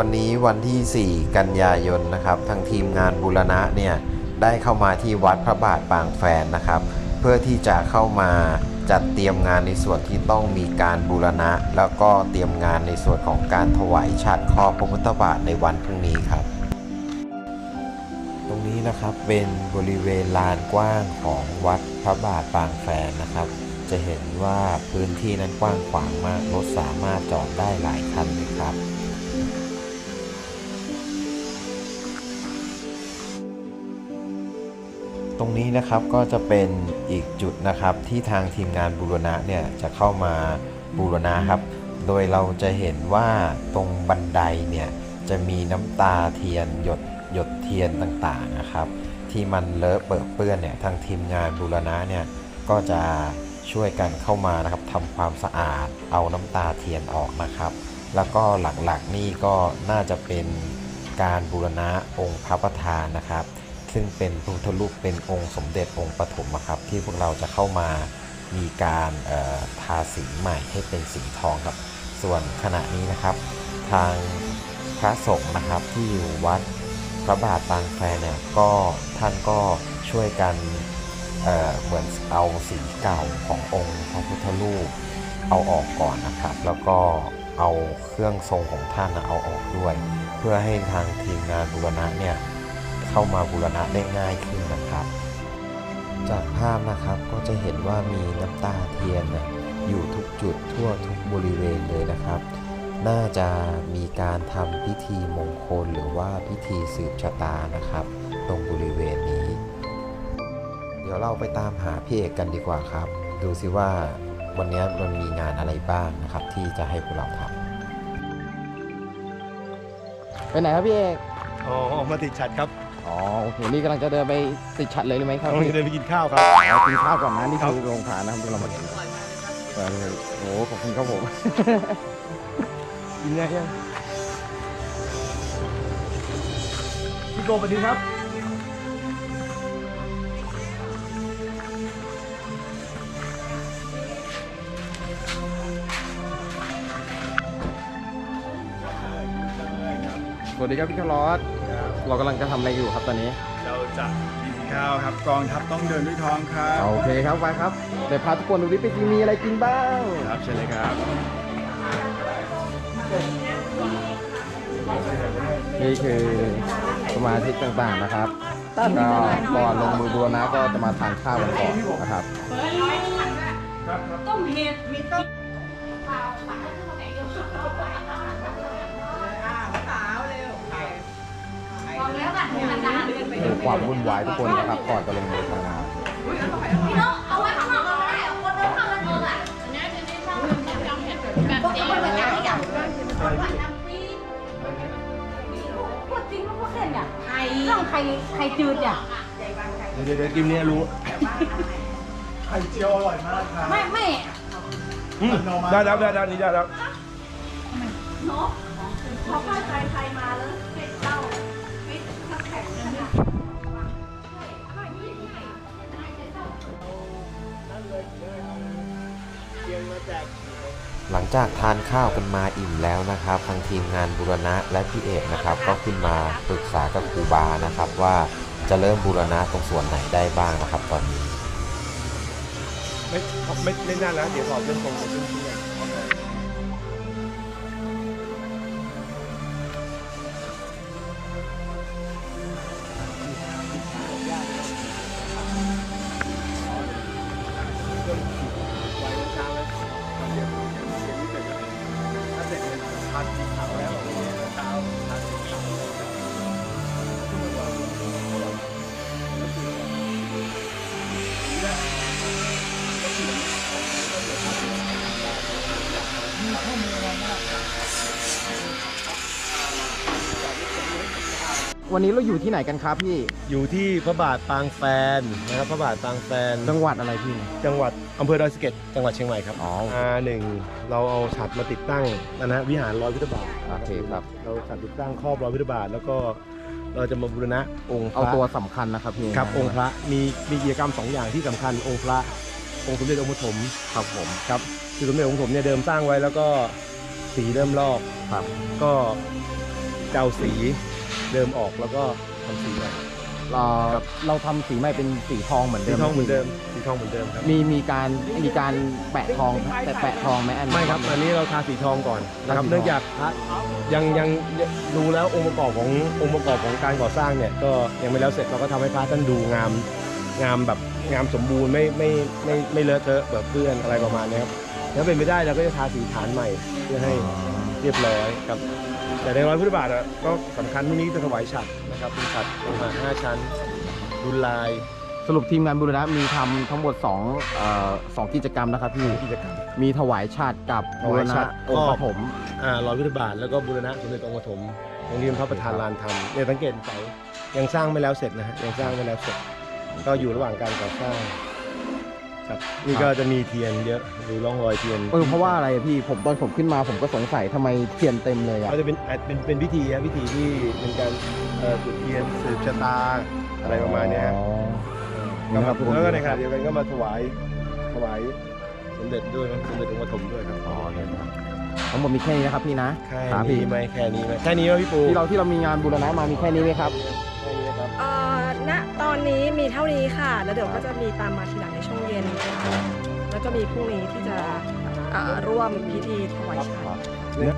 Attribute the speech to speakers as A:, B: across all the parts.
A: วันนี้วันที่ 4 กันยายนนะครับทางทีมงานบูรณะเนี่ยได้เข้ามาที่วัดพระบาทปางแฟนนะครับ เพื่อที่จะเข้ามาจัดเตรียมงานในส่วนที่ต้องมีการบูรณะ แล้วก็เตรียมงานในส่วนของการถวายฉาดครอพระพุทธบาทในวันพรุ่งนี้ครับ ตรงนี้นะครับเป็นบริเวณลานกว้างของวัดพระบาทปางแฟนนะครับ จะเห็นว่าพื้นที่นั้นกว้างขวางมากรถสามารถจอดได้หลายคันเลยครับ ตรงนี้นะครับก็จะเป็นอีกจุดนะครับที่ทางทีมงานบูรณะเนี่ยจะเข้ามาบูรณะครับ โดยเราจะเห็นว่าตรงบันไดเนี่ยจะมีน้ำตาเทียนหยดหยดเทียนต่างๆนะครับ ที่มันเลอะเปื้อนเปื้อนเนี่ยทางทีมงานบูรณะเนี่ยก็จะช่วยกันเข้ามานะครับทำความสะอาดเอาน้ำตาเทียนออกนะครับ แล้วก็หลักๆนี่ก็น่าจะเป็นการบูรณะองค์พระประธานนะครับ ซึ่งเป็นพระพุทธรูปเป็นองค์สมเด็จองค์ปฐมอะครับที่พวกเราจะเข้ามามีการทาสีใหม่ให้เป็นสีทองครับ ส่วนขณะนี้นะครับ ทางพระสงฆ์นะครับที่อยู่วัดพระบาทปางแฟเนี่ยก็ท่านก็ช่วยกันเเหมือนเอาสีเก่าขององค์พระพุทธรูปเอาออกก่อนนะครับ แล้วก็เอาเครื่องทรงของท่านเอาออกด้วย เพื่อให้ทางทีมงานบูรณะเนี่ย เข้ามาบูรณะได้ง่ายขึ้นนะครับ จากภาพนะครับก็จะเห็นว่ามีน้ำตาเทียนเนี่ยอยู่ทุกจุดทั่วทุกบริเวณเลยนะครับ น่าจะมีการทำพิธีมงคลหรือว่าพิธีสืบชะตานะครับ ตรงบริเวณนี้ เดี๋ยวเราไปตามหาพี่เอกกันดีกว่าครับ ดูสิว่าวันนี้มันมีงานอะไรบ้างนะครับ ที่จะให้พวกเราทำ
B: ไปไหนครับพี่เอก
C: อ๋อมาติดฉัดครับ
B: อ๋อโอเคนี่กำลังจะเดินไปติดชัดเลยหรือไหมครับ
C: กำลัง
B: พี่
C: จะเดินไปกินข้าวครับ
B: อ๋อกินข้าวก่อนนะนี่
C: ครับ
B: คือโรงทานนะครับที่เรามากินเออโอ้โหขอบคุณครับผม
C: กินไงยังพี่โกสวัสดีครับ
B: สวัสดีครับพี่คารอส เรากำลังจะทำอะไรอยู่ครับตอนนี้
C: เราจะกินข้าวครับกองทัพต้องเดินด้วยท้องครับ
B: โอเคครับไปครับเดี๋ยวพาทุกคนดูดิไปกินมีอะไรกินบ้าง
C: ครับเชิญเลยครับ
B: นี่คือสมาชิกต่างๆนะครับก็ก่อนลงมือบูรณะก็จะมาทานข้าวกันก่อนนะครับ
D: ต้มเห็ดมีต้ม
B: ความวุ่นวายทุกคนนะครับก่อนจะลงมือทำงาน
D: พี่น้องเอาไว้ข้างนอกก็ได้เอาคนไว้ข้างนอกอะพวกเขาเป็นแบบนี้อย่างพูดจริงว่าพวกเห็นอะไข่เรื่องไข่ไข่จืดอะ
C: เดี๋ยวเดี๋ยวกินเนี่ยรู้ไข่เจียวอร่อยมากครับ
D: ไม่ไม่
C: อืมได้แล้วได้แล้วนี่ได้แล้ว
D: เนาะพอเข้าใจไทยมาแล้วเห็ดเต้าฟิตถ้าแข็งนั่นน่ะ
A: หลังจากทานข้าวกันมาอิ่มแล้วนะครับทางทีมงานบูรณะและพี่เอกนะครับ ก็ขึ้นมาปรึกษากับครูบานะครับ ว่าจะเริ่มบูรณะตรงส่วนไหนได้บ้างนะครับ ตอนนี้
C: ไม่ไม่เล่นนานแล้วเดี๋ยวสอบเรื่องตรงเรื่องที่เนี่ย
B: วันนี้เราอยู่ที่ไหนกันครับพี่
C: อยู่ที่พระบาทปางแฟนนะครับพระบาทปางแฟน
B: จังหวัดอะไรพี่
C: จังหวัดอำเภอดอยสะเก็ดจังหวัดเชียงใหม่ครับ
B: อ๋อ
C: อ่าหนึ่งเราเอาฉัดมาติดตั้งนะฮะวิหารร้อยพุทธบาท
B: โอเคครับ
C: เราฉัดติดตั้งครอบร้อยพุทธบาท แล้วก็เราจะมาบูรณะองค์พ
B: เอา
C: ระ
B: ตัวสำคัญนะครับพี่
C: ครับองค์พระมีมีกิจกรรมสองอย่างที่สำคัญองค์พระองค์สมเด็จองค์ปฐม
B: ครับผม
C: ครับคือสมเด็จองค์ปฐมเนี่ยเดิมสร้างไว้แล้วก็สีเริ่มลอก
B: ครับ
C: ก็จะเอาสี เดิมออกแล้วก็ทำสีใหม่
B: เราเราทำสีใหม่เป็นสีทองเหมือน
C: สี
B: เดิม
C: ทองเหมือนเดิมสีทองเหมือนเดิมครับ
B: มีมีการมีการแปะทองแต่แปะทองไหมอันนี้
C: ไม่ครับอันนี้เราทาสีทองก่อนนะครับ
B: ทาสีทอง
C: เนื่องจากยังยังดูแล้วองค์ประกอบขององค์ประกอบของการก่อสร้างเนี่ยก็ยังไม่แล้วเสร็จเราก็ทำให้พระท่านดูงามงามแบบงามสมบูรณ์ไม่ไม่ไม่ไม่เลอะเทอะแบบเปื้อนอะไรประมาณนี้ครับถ้าเป็นไม่ได้เราก็จะทาสีฐานใหม่เพื่อให้เรียบร้อยครับ แต่ในร้อยพุทธบาทอะก็สำคัญที่นี้จะถวายฉัตรนะครับเป็นฉัตรประมาณห้าชั้นดุลลาย
B: สรุปทีมงานบูรณะมีทำทั้งหมด2เอ่อสองกิจกรรมนะครับพี่
C: กิจกรรม
B: มีถวายชาติกับ
C: ถ
B: บู
C: วารย
B: ณะ
C: ติ
B: องค์ปฐม
C: อ่าร้อยพุทธบาทแล้วก็บูรณะสมเด็จองค์ปฐมองค์นี้เป็นพระประธานลานธรรมเนี่ยสังเกตเสายังสร้างไม่แล้วเสร็จนะฮะยังสร้างไม่แล้วเสร็จ ก็อยู่ระหว่างการก่อสร้าง ครับนี่ก็จะมีเทียนเยอะดูร่องรอยเทียน
B: เออเพราะว่าอะไรอะพี่ผมตอนผมขึ้นมาผมก็สงสัยทำไมเทียนเต็มเลยอะ
C: ก็จะเป็นอาจเป็นเป็นพิธีครับพิธีที่เป็นการเอ่อจุดเทียนสืบชะตาอะไรประมาณเนี้ยฮะ
B: อ๋อ
C: ก็
B: ครั
C: มา
B: บ
C: แล้วก็ในขณะเดียวกันก็มาถวายถวายสมเด็จด้วยนะสมเด็จองค์ปฐมด้วยครับ
B: อ๋อเนี่ยนะครับทั้งหมดมีแค่นี้นะครับพี่นะ
C: แค่
B: ครับ
C: นี้
B: พี่
C: ไหมแค่นี้ไหมแค่นี้ไหมพี่ปู
B: ที่เราที่เรามีงานบูรณะมามีแค่นี้ไหมครับ
C: แครับ
E: เอ่อณตอนนี้มีเท่านี้ค่ะ แล้วเดี๋ยวก็จะมีตามมาทีหลังในช่วงเย็นนะคะแล้วก็มีพรุ่งนี้ที่จะเอ่อร่วมพิธีถวายชัย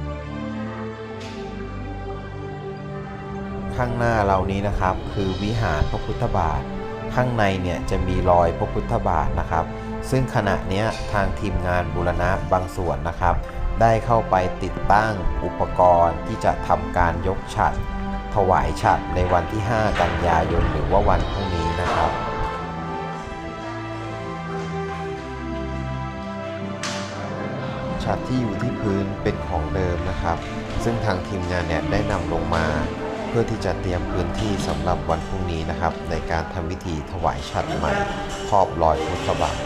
A: ข้างหน้าเรานี้นะครับคือวิหารพระพุทธบาท ข้างในเนี่ยจะมีรอยพระพุทธบาทนะครับ ซึ่งขณะเนี้ยทางทีมงานบูรณะบางส่วนนะครับ ได้เข้าไปติดตั้งอุปกรณ์ที่จะทำการยกฉัดถ วายฉัดในวันที่ 5 กันยายนหรือว่าวันพรุ่งนี้นะครับฉัดที่อยู่ที่พื้นเป็นของเดิมนะครับ ซึ่งทางทีมงานเนี่ยได้นำลงมาเพื่อที่จะเตรียมพื้นที่สำหรับวันพรุ่งนี้นะครับ ในการทำพิธีถวายฉัดใหม่ครอบลอยพุทธบาท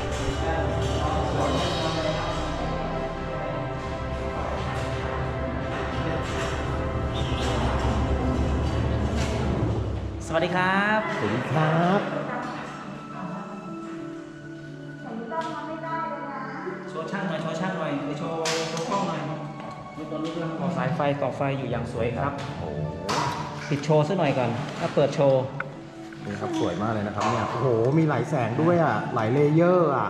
F: วัสดีครับ
B: สวัสดีครับ
F: โชว์ช่างหน่อย โชว์ช่างหน่อยไปโชว์โชว์กล้องหน่อยลูกบอลลูกเรื่องต่อสายไฟต่อไฟอยู่อย่างสวยครับ
B: โอ้
F: ปิดโชว์ซะหน่อยก่อนแล้วเปิดโชว์
B: นี่ครับสวยมากเลยนะครับเนี่ย โอ้โห มีหลายแสงด้วยอะ หลายเลเยอร์อะ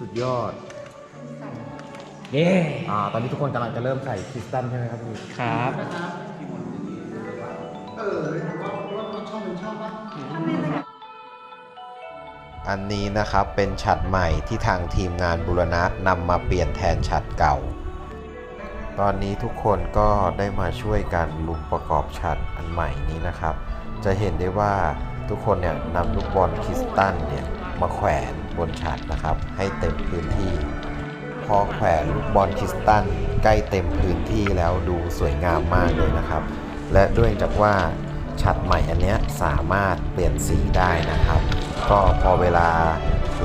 B: สุดยอด
F: เย้
B: อ่า ตอนนี้ทุกคนกำลังจะเริ่มใส่คริสตัลใช่ไหมครับพี่
F: ครับ
A: อั อันนี้นะครับเป็นฉัดใหม่ที่ทางทีมงานบุรณะนำมาเปลี่ยนแทนฉัดเก่า ตอนนี้ทุกคนก็ได้มาช่วยกันลุมประกอบฉัดอันใหม่นี้นะครับ จะเห็นได้ว่าทุกคนเนี่ยนำลูกบอลคริสตัลเนี่ยมาแขวนบนฉัดนะครับ ให้เต็มพื้นที่ พอแขวนลูกบอลคริสตัลใกล้เต็มพื้นที่แล้วดูสวยงามมากเลยนะครับ และด้วยจากว่าฉัดใหม่อันเนี้ยสามารถเปลี่ยนสีได้นะครับ ก็พอเวลา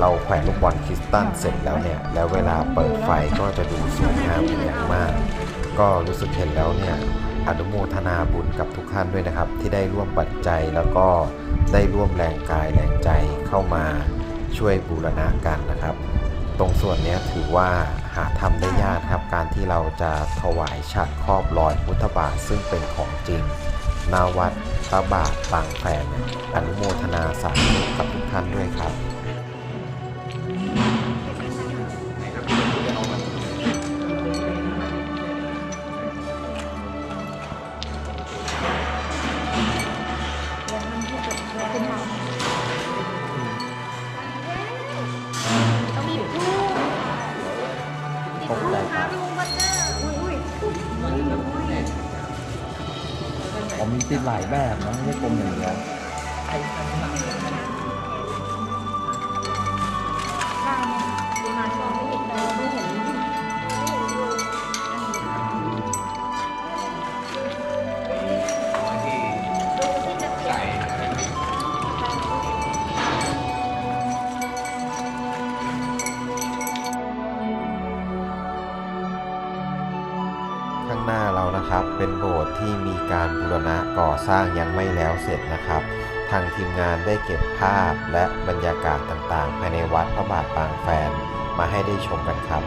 A: เราแขวนลูกบอลคริสตัลเสร็จแล้วเนี่ย แล้วเวลาเปิดไฟก็จะดูสวยงามเป็นอย่างมาก ก็รู้สึกเห็นแล้วเนี่ยอนุโมทนาบุญกับทุกท่านด้วยนะครับ ที่ได้ร่วมปัจจัยแล้วก็ได้ร่วมแรงกายแรงใจเข้ามาช่วยบูรณะกันนะครับ ตรงส่วนเนี้ยถือว่าหาทำได้ยากครับ การที่เราจะถวายฉัดครอบรอยพุทธบาทซึ่งเป็นของจริง นาวัดพระบาทบางแฝนเนี่ยอนุโมทนาสาธุกับทุกท่านด้วยครับ
D: ต้องมีผู้
B: ตก ผมมีติดหลายแบบนะไม่ใช่กลมอย่างเดียว
D: เป็น
A: โบสถ์ที่มีการบูรณะก่อสร้างยังไม่แล้วเสร็จนะครับ ทางทีมงานได้เก็บภาพและบรรยากาศต่างๆ ภายในวัดพระบาทบางแฟนมาให้ได้ชมกันครับ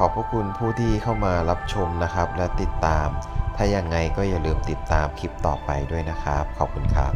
A: ขอบพระคุณผู้ที่เข้ามารับชมนะครับ และติดตาม ถ้ายังไงก็อย่าลืมติดตามคลิปต่อไปด้วยนะครับ ขอบคุณครับ